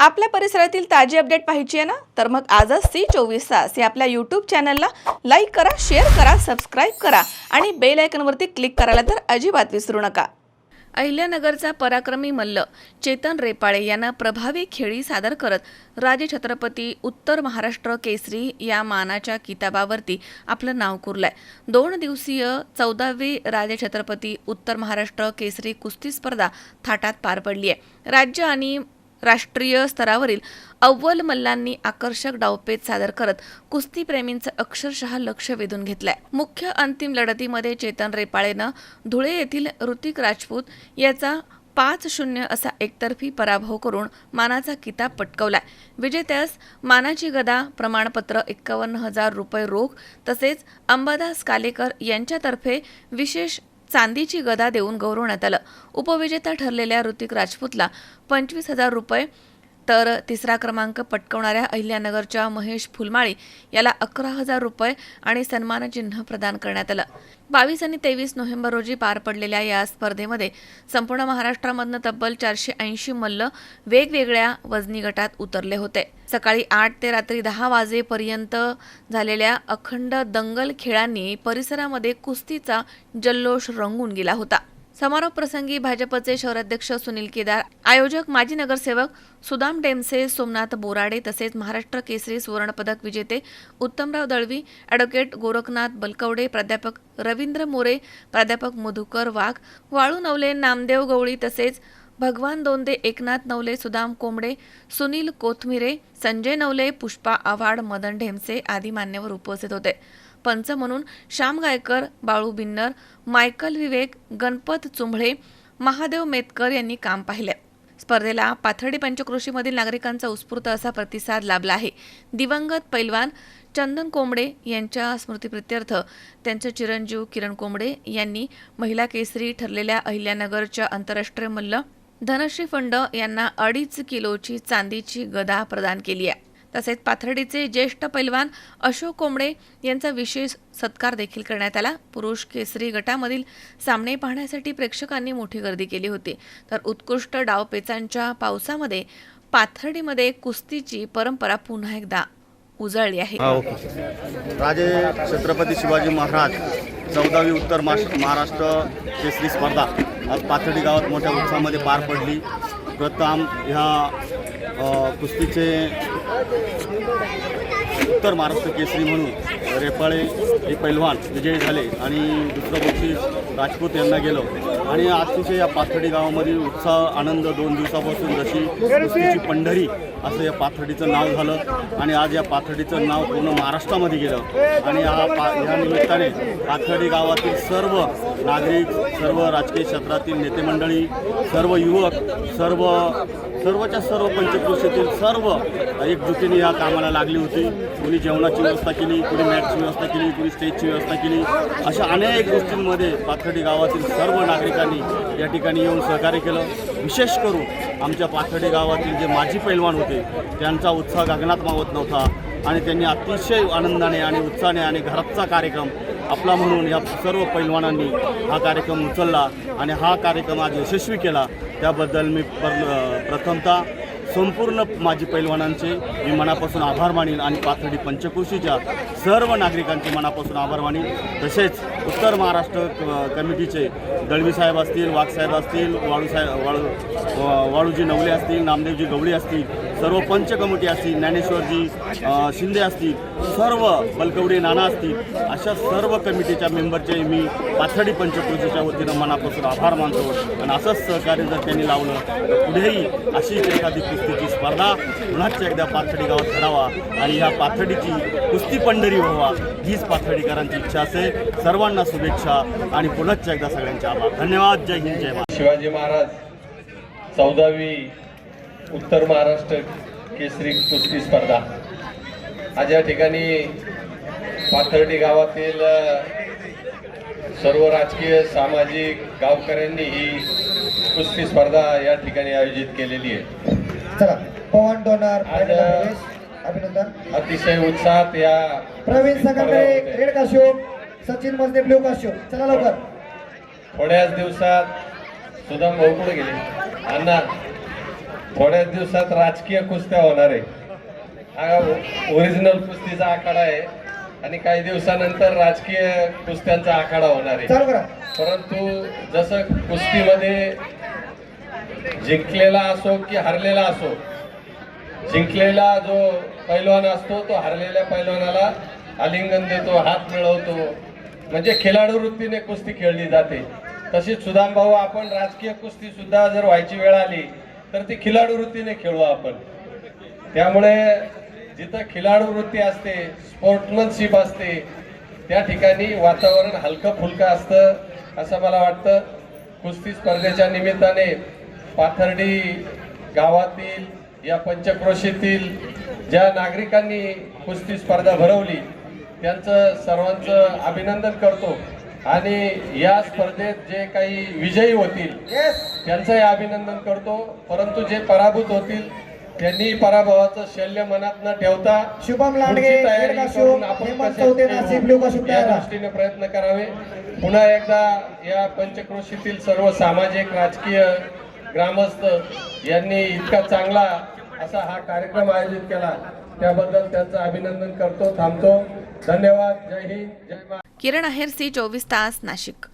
आपल्या परिसरातील ताजी अपडेट पाहिजे आहे ना? तर मग आजच सी चोवीस तास या आपल्या यूट्यूब चॅनलला लाईक करा शेअर करा सबस्क्राईब करा आणि बेल आयकनवरती क्लिक करायला तर अजिबात विसरू नका. अहिल्यानगरचा पराक्रमी मल्ल चेतन रेपाळे यांना प्रभावी खेळी सादर करत राजे छत्रपती उत्तर महाराष्ट्र केसरी या मानाच्या किताबावरती आपलं नाव कोरलंय. दोन दिवसीय चौदावी राजे छत्रपती उत्तर महाराष्ट्र केसरी कुस्ती स्पर्धा थाटात पार पडली आहे राज्य आणि राष्ट्रीय स्तरावरील अव्वल मल्लांनी आकर्षक डावपेच सादर करत कुस्तीप्रेमींचं अक्षरशः लक्ष वेधून घेतलंय. मुख्य अंतिम लढतीमध्ये चेतन रेपाळेनं धुळे येथील ऋतिक राजपूत याचा पाच शून्य असा एकतर्फी पराभव करून मानाचा किताब पटकवलाय. विजेत्यास मानाची गदा प्रमाणपत्र एक्कावन्न हजार रुपये रोख तसेच अंबादास कालेकर यांच्यातर्फे विशेष चांदीची गदा देऊन गौरवण्यात आलं. उपविजेता ठरलेल्या ऋतिक राजपूतला पंचवीस हजार रुपये तर तिसरा क्रमांक पटकवणाऱ्या अहिल्यानगरच्या महेश फुलमाळी याला अकरा हजार रुपये आणि सन्मानचिन्ह प्रदान करण्यात आलं. बावीस आणि तेवीस नोव्हेंबर रोजी पार पडलेल्या या स्पर्धेमध्ये संपूर्ण महाराष्ट्रामधनं तब्बल चारशे ऐंशी मल्ल वेगवेगळ्या वजनी गटात उतरले होते. सकाळी आठ ते रात्री दहा वाजेपर्यंत झालेल्या अखंड दंगल खेळांनी परिसरामध्ये कुस्तीचा जल्लोष रंगून गेला होता. समारोप प्रसंगी भाजपचे शहराध्यक्ष सुनील केदार आयोजक माजी नगरसेवक सुदाम डेमसे सोमनाथ बोराडे तसेच महाराष्ट्र केसरी सुवर्णपदक विजेते उत्तमराव दळवी ॲडव्होकेट गोरखनाथ बलकवडे प्राध्यापक रवींद्र मोरे प्राध्यापक मधुकर वाघ वाळू नवले नामदेव गवळी तसेच भगवान दोंदे एकनाथ नवले सुदाम कोंबडे सुनील कोथमिरे संजय नवले पुष्पा आव्हाड मदन ढेमसे आदी मान्यवर उपस्थित होते. पंच म्हणून श्याम गायकर बाळू बिन्नर मायकल विवेक गणपत चुंभळे महादेव मेतकर यांनी काम पाहिले. स्पर्धेला पाथर्डी पंचक्रोशीमधील नागरिकांचा उत्स्फूर्त असा प्रतिसाद लाभला आहे. दिवंगत पैलवान चंदन कोंबडे यांच्या स्मृतीप्रित्यर्थ त्यांचे चिरंजीव किरण कोंबडे यांनी महिला केसरी ठरलेल्या अहिल्यानगरच्या आंतरराष्ट्रीय मल्ल धनश्री फंड यांना अडीच किलोची चांदीची गदा प्रदान केली आहे. तसेच पाथर्डीचे ज्येष्ठ पैलवान अशोक कोंबडे यांचा विशेष सत्कार देखील करण्यात आला. पुरुष केसरी गटामधील सामने पाहण्यासाठी प्रेक्षकांनी मोठी गर्दी केली होती. तर उत्कृष्ट डावपेचांच्या पावसामध्ये पाथर्डीमध्ये कुस्तीची परंपरा पुन्हा एकदा उजळली आहे. हा राजे छत्रपती शिवाजी महाराज चौदावी उत्तर महाराष्ट्र केसरी स्पर्धा आज पाथर्डी गावात मोठ्या उत्साहामध्ये पार पडली. प्रथम ह्या कुस्तीचे उत्तर महाराष्ट्र केसरी म्हणून रेपाळे हे पैलवान विजयी झाले आणि दुसरं बक्षीस राजपूत यांना गेलं. आणि अतिशय या पाथर्डी गावामध्ये उत्साह आनंद दोन दिवसापासून जशी कुस्तीची पंढरी असं या पाथर्डीचं नाव झालं आणि आज या पाथर्डीचं नाव पूर्ण महाराष्ट्रामध्ये गेलं. आणि हा पा या निमित्ताने पाथर्डी गावातील सर्व नागरिक सर्व राजकीय क्षेत्रातील नेतेमंडळी सर्व युवक सर्व सर्वच्या सर्व पंचकृषीतील सर्व एकजुटीने या कामाला लागली होती. कुणी जेवणाची व्यवस्था केली कुणी मॅटची व्यवस्था केली कुणी स्टेजची व्यवस्था केली. अशा अनेक गोष्टींमध्ये पाथर्डी गावातील सर्व नागरिकांनी या ठिकाणी येऊन सहकार्य केलं. विशेष करून आमच्या पाथर्डी गावातील जे माजी पैलवान होते त्यांचा उत्साह गगनात मावत नव्हता आणि त्यांनी अतिशय आनंदाने आणि उत्साहाने आणि घराचा कार्यक्रम आपला म्हणून या सर्व पैलवानांनी हा कार्यक्रम उचलला आणि हा कार्यक्रम आज यशस्वी केला. त्याबद्दल मी पर प्रथमतः संपूर्ण माजी पैलवानांचे मी मनापासून आभार मानीन आणि पाथर्डी पंचक्रोशीच्या सर्व नागरिकांचे मनापासून आभार मानीन. तसेच उत्तर महाराष्ट्र क- कमिटीचे दळवीसाहेब असतील वाघसाहेब असतील वाळूसाहेब वाळू वा- वाळूजी नवले असतील नामदेवजी गवळी असतील सर्व पंच कमिटी असतील ज्ञानेश्वरजी शिंदे असतील सर्व बलकवडी नाना असतील अशा सर्व कमिटीच्या मेंबरचे मी पाथर्डी पंचक्रोशीच्या वतीनं मनापासून आभार मानतो. आणि असंच सहकार्य जर त्यांनी लावलं तर पुढेही अशीच एखादी कुस्तीची स्पर्धा. पुन्हाच एकदा पाथर्डी गावात करावा आणि ह्या पाथर्डीची कुस्ती पंढरी व्हावा हीच पाथर्डीकरांची इच्छा असेल. सर्वांना शुभेच्छा आणि पुन्हाच एकदा सगळ्यांचे आभार. धन्यवाद. जय हिंद जय महाराज शिवाजी महाराज चौदावी उत्तर महाराष्ट्र केसरी कुस्ती स्पर्धा. आज या ठिकाणी पाथर्डी गावातील सर्व राजकीय सामाजिक गावकऱ्यांनी ही कुस्ती स्पर्धा या ठिकाणी आयोजित केलेली आहे. चला पवन डोनार. अभिनंदन. अतिशय उत्साहात या प्रवीण संघाकडे होते. रेड काश्योम सचिन मजदे ब्ल्यू काश्योम चला लवकर. थोड्याच दिवसात सुदाम भाऊ कुठे गेले? अण्णा थोड्याच दिवसात राजकीय कुस्त्या होणार आहे. हा ओरिजिनल कुस्तीचा आखाडा आहे आणि काही दिवसानंतर राजकीय कुस्त्यांचा आखाडा होणार आहे. परंतु जसं कुस्तीमध्ये जिंकलेला असो की हरलेला असो जिंकलेला जो पैलवान असतो तो हरलेल्या पैलवानाला आलिंगन देतो हात मिळवतो. म्हणजे खिलाडू वृत्तीने कुस्ती खेळली जाते. तशीच सुदाम भाऊ आपण राजकीय कुस्ती सुद्धा जर व्हायची वेळ आली तर ती खिलाडू वृत्तीने खेळू आपण. त्यामुळे जिथं खिलाडू वृत्ती असते स्पोर्ट्समनशिप असते त्या ठिकाणी वातावरण हलकं फुलकं असतं असं मला वाटतं. कुस्ती स्पर्धेच्या निमित्ताने पाथर्डी गावातील या पंचक्रोशीतील ज्या नागरिकांनी कुस्ती स्पर्धा भरवली त्यांचं सर्वांचं अभिनंदन करतो. आणि या स्पर्धेत जे काही विजयी होतील त्यांचंही अभिनंदन करतो. परंतु जे पराभूत होतील त्यांनी पराभवाचं शल्य मनात न ठेवता शुभम लांडगे. दृष्टीने प्रयत्न करावे. पुन्हा एकदा या पंचक्रोशीतील सर्व सामाजिक राजकीय ग्रामस्थ यांनी इतका चांगला असा हा कार्यक्रम आयोजित केला. त्याबद्दल त्यांचं अभिनंदन करतो थांबतो. धन्यवाद. जय हिंद. जय किरण अहेर सी चोवीस तास नाशिक.